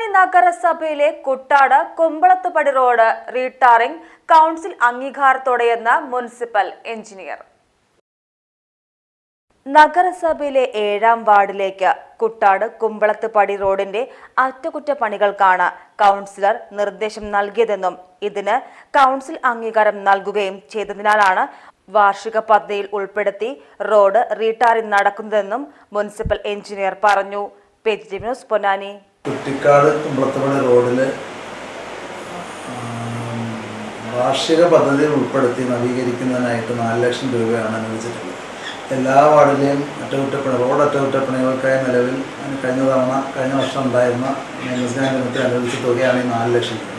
പൊന്നാനി നഗരസഭയിലെ കുട്ടാട് Kumbalathupadi road retarring council അംഗീകാരത്തോടെയെന്ന് municipal engineer. നഗരസഭയിലെ ഏഴാം വാർഡിലേക്ക് കുട്ടാട് കുമ്പളത്തുപടി റോഡിന്റെ അറ്റകുറ്റപ്പണികൾക്കാണ് കൗൺസിലർ നിർദ്ദേശം നൽകിയതെന്നും ഇതിന് കൗൺസിൽ അംഗീകാരം നൽകുകയും ചെയ്തതിനാലാണ് വാർഷിക പദ്ധതിയിൽ ഉൾപ്പെടുത്തി റോഡ് റീടാറിംഗ് നടക്കുന്നതെന്നും മുനിസിപ്പൽ എഞ്ചിനീയർ പറഞ്ഞു. Page news Ponnani. കുറ്റിക്കാട് കുമ്പളത്തുമണി റോഡിൽ വാർഷിക പദ്ധതിയിൽ ഉൾപ്പെടുത്തി നവീകരിക്കുന്നതിനായിട്ട് നാല് ലക്ഷം രൂപയാണ് അനുവദിച്ചിട്ടുള്ളത്. എല്ലാ വാർഡിലെയും അറ്റകുറ്റപ്പണി റോഡ് അറ്റകുറ്റപ്പണികൾക്കായി നിലവിൽ കഴിഞ്ഞ തവണ കഴിഞ്ഞ വർഷം ഉണ്ടായിരുന്ന നിയമസഭാ കമ്മിറ്റി അനുവദിച്ച തുകയാണ് ഈ നാല് ലക്ഷം രൂപ.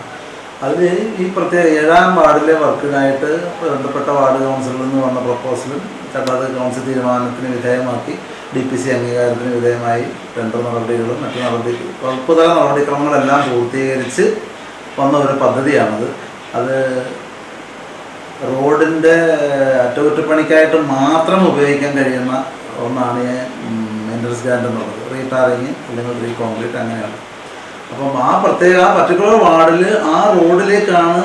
അതിൽ ഈ പ്രത്യേക ഏഴാം വാർഡിലെ വർക്കിനായിട്ട് ബന്ധപ്പെട്ട വാർഡ് കൗൺസിലിൽ നിന്ന് വന്ന പ്രപ്പോസലും ചട്ടത് കൗൺസിൽ തീരുമാനത്തിന് വിധേയമാക്കി ഡി പി സി അംഗീകാരത്തിന് വിധേയമായി ടെൻഡർ നടപടികളും മറ്റു നടപടി വകുപ്പുതല നടപടിക്രമങ്ങളെല്ലാം പൂർത്തീകരിച്ച് വന്ന ഒരു പദ്ധതിയാണത്. അത് റോഡിന്റെ അറ്റകുറ്റപ്പണിക്കായിട്ട് മാത്രം ഉപയോഗിക്കാൻ കഴിയുന്ന ഒന്നാണ് ഈ മെയിന്റനൻസ് ഗ്രാൻഡ് എന്നുള്ളത് റീടാറിങ് അല്ലെങ്കിൽ റീ കോൺക്രീറ്റ് അങ്ങനെയാണ്. അപ്പം ആ പ്രത്യേക ആ പർട്ടിക്കുലർ വാർഡിൽ ആ റോഡിലേക്കാണ്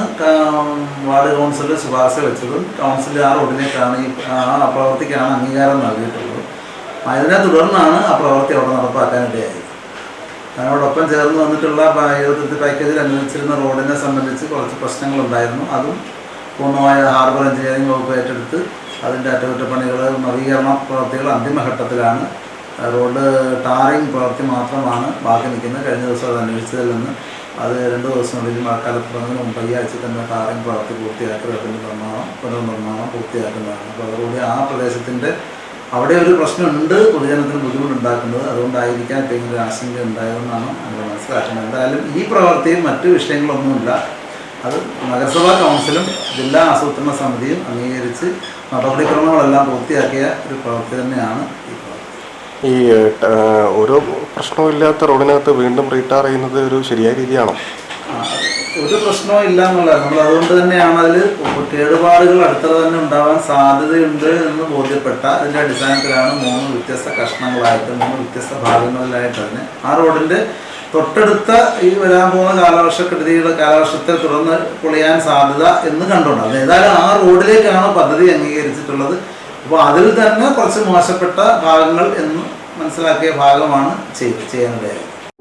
വാർഡ് കൗൺസിൽ ശുപാർശ വെച്ചതും കൗൺസിൽ ആ റോഡിലേക്കാണ് ഈ ആ പ്രവൃത്തിക്കാണ് അംഗീകാരം നൽകിയിട്ടുള്ളത്. അതിനെ തുടർന്നാണ് ആ പ്രവൃത്തി അവിടെ നടപ്പാക്കാനിടയായത് അതിനോടൊപ്പം ചേർന്ന് വന്നിട്ടുള്ള ഇരുപത്തി പാക്കേജിൽ അനുവദിച്ചിരുന്ന റോഡിനെ സംബന്ധിച്ച് കുറച്ച് പ്രശ്നങ്ങളുണ്ടായിരുന്നു. അതും പൂർണമായ ഹാർബർ എഞ്ചിനീയറിംഗ് വകുപ്പ് ഏറ്റെടുത്ത് അതിന്റെ അറ്റകുറ്റപ്പണികൾ നവീകരണ പ്രവൃത്തികൾ അന്തിമഘട്ടത്തിലാണ്. റോഡ് ടാറിംഗ് പ്രവൃത്തി മാത്രമാണ് ബാക്കി നിൽക്കുന്നത്. കഴിഞ്ഞ ദിവസം അത് അന്വേഷിച്ചതിൽ നിന്ന് അത് രണ്ട് ദിവസങ്ങളിൽ മഴക്കാലത്ത് തുടങ്ങുന്നതിന് മുമ്പ് ഈ ആഴ്ച തന്നെ ടാറിംഗ് പ്രവൃത്തി പൂർത്തിയാക്കി റോഡിന്റെ നിർമ്മാണം പുനർനിർമ്മാണം പൂർത്തിയാക്കുന്നതാണ്. അപ്പോൾ അതുകൂടി ആ പ്രദേശത്തിന്റെ അവിടെ ഒരു പ്രശ്നമുണ്ട്. പൊതുജനത്തിന് ബുദ്ധിമുട്ടുണ്ടാക്കുന്നത് അതുകൊണ്ടായിരിക്കാം ഒരു ആശങ്ക ഉണ്ടായതെന്നാണ് നമ്മൾ മനസ്സിലാക്കുന്നത്. എന്തായാലും ഈ പ്രവർത്തിയും മറ്റു വിഷയങ്ങളൊന്നുമില്ല. അത് നഗരസഭാ കൗൺസിലും ജില്ലാ ആസൂത്രണ സമിതിയും അംഗീകരിച്ച് നടപടിക്രമങ്ങളെല്ലാം പൂർത്തിയാക്കിയ ഒരു പ്രവൃത്തി തന്നെയാണ് ഈ ഓരോ ഈ ഇല്ലാത്ത റോഡിനകത്ത് വീണ്ടും റീടാർ ചെയ്യുന്നത് ഒരു ശരിയായ രീതിയാണോ? ഒരു പ്രശ്നവും ഇല്ല എന്നുള്ളത് നമ്മൾ അതുകൊണ്ട് തന്നെയാണ് അതിൽ കേടുപാടുകൾ അടുത്തത് തന്നെ ഉണ്ടാവാൻ സാധ്യതയുണ്ട് എന്ന് ബോധ്യപ്പെട്ട അതിന്റെ അടിസ്ഥാനത്തിലാണ് മൂന്ന് വ്യത്യസ്ത കഷ്ണങ്ങളായിട്ട് മൂന്ന് വ്യത്യസ്ത ഭാഗങ്ങളിലായിട്ട് തന്നെ ആ റോഡിന്റെ തൊട്ടടുത്ത ഈ വരാൻ പോകുന്ന കാലവർഷക്കെടുതിയുടെ കാലവർഷത്തെ തുടർന്ന് പൊളിയാൻ സാധ്യത എന്ന് കണ്ടുകൊണ്ട് അത് ഏതായാലും ആ റോഡിലേക്കാണ് പദ്ധതി അംഗീകരിച്ചിട്ടുള്ളത്. അപ്പോൾ അതിൽ തന്നെ കുറച്ച് മോശപ്പെട്ട ഭാഗങ്ങൾ എന്ന് മനസ്സിലാക്കിയ ഭാഗമാണ് ചെയ്യേണ്ടത്.